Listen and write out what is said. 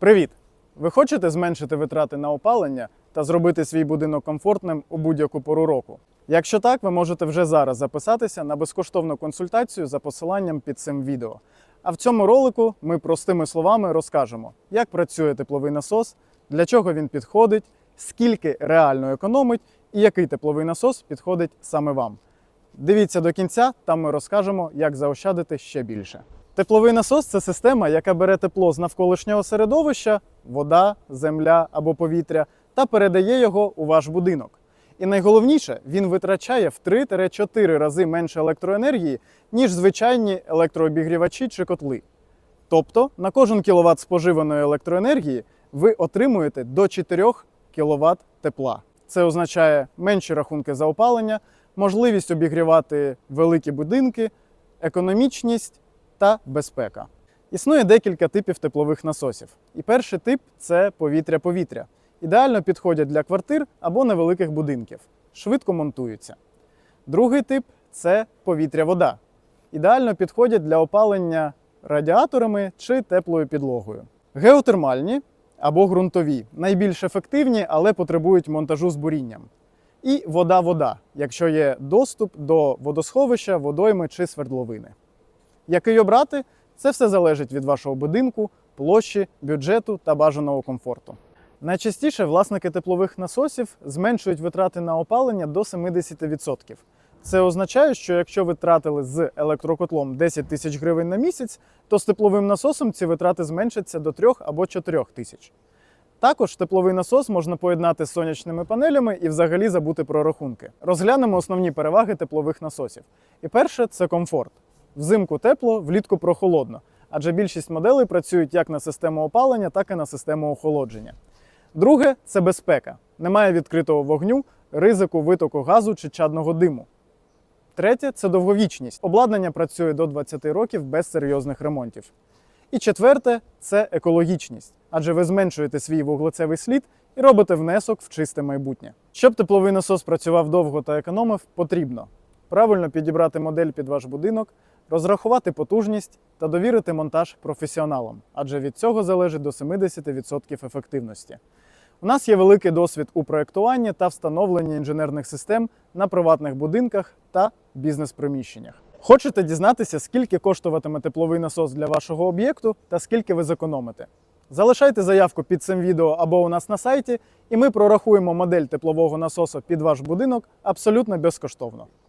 Привіт! Ви хочете зменшити витрати на опалення та зробити свій будинок комфортним у будь-яку пору року? Якщо так, ви можете вже зараз записатися на безкоштовну консультацію за посиланням під цим відео. А в цьому ролику ми простими словами розкажемо, як працює тепловий насос, для чого він підходить, скільки реально економить і який тепловий насос підходить саме вам. Дивіться до кінця, там ми розкажемо, як заощадити ще більше. Тепловий насос це система, яка бере тепло з навколишнього середовища, вода, земля або повітря, та передає його у ваш будинок. І найголовніше, він витрачає в 3-4 рази менше електроенергії, ніж звичайні електрообігрівачі чи котли. Тобто на кожен кіловат споживаної електроенергії ви отримуєте до 4 кВт тепла. Це означає менші рахунки за опалення, можливість обігрівати великі будинки, економічність та безпека. Існує декілька типів теплових насосів. І перший тип це повітря-повітря. Ідеально підходять для квартир або невеликих будинків. Швидко монтуються. Другий тип це повітря-вода. Ідеально підходять для опалення радіаторами чи теплою підлогою. Геотермальні або ґрунтові найбільш ефективні, але потребують монтажу з бурінням. І вода-вода, якщо є доступ до водосховища, водойми чи свердловини. Який обрати, це все залежить від вашого будинку, площі, бюджету та бажаного комфорту. Найчастіше власники теплових насосів зменшують витрати на опалення до 70%. Це означає, що якщо ви тратили з електрокотлом 10 тисяч гривень на місяць, то з тепловим насосом ці витрати зменшаться до 3 або 4 тисяч. Також тепловий насос можна поєднати з сонячними панелями і взагалі забути про рахунки. Розглянемо основні переваги теплових насосів. І перше це комфорт. Взимку тепло, влітку прохолодно, адже більшість моделей працюють як на систему опалення, так і на систему охолодження. Друге це безпека. Немає відкритого вогню, ризику витоку газу чи чадного диму. Третє це довговічність. Обладнання працює до 20 років без серйозних ремонтів. І четверте це екологічність, адже ви зменшуєте свій вуглецевий слід і робите внесок в чисте майбутнє. Щоб тепловий насос працював довго та економив, потрібно правильно підібрати модель під ваш будинок, розрахувати потужність та довірити монтаж професіоналам, адже від цього залежить до 70% ефективності. У нас є великий досвід у проєктуванні та встановленні інженерних систем на приватних будинках та бізнес-приміщеннях. Хочете дізнатися, скільки коштуватиме тепловий насос для вашого об'єкту та скільки ви зекономите? Залишайте заявку під цим відео або у нас на сайті, і ми прорахуємо модель теплового насосу під ваш будинок абсолютно безкоштовно.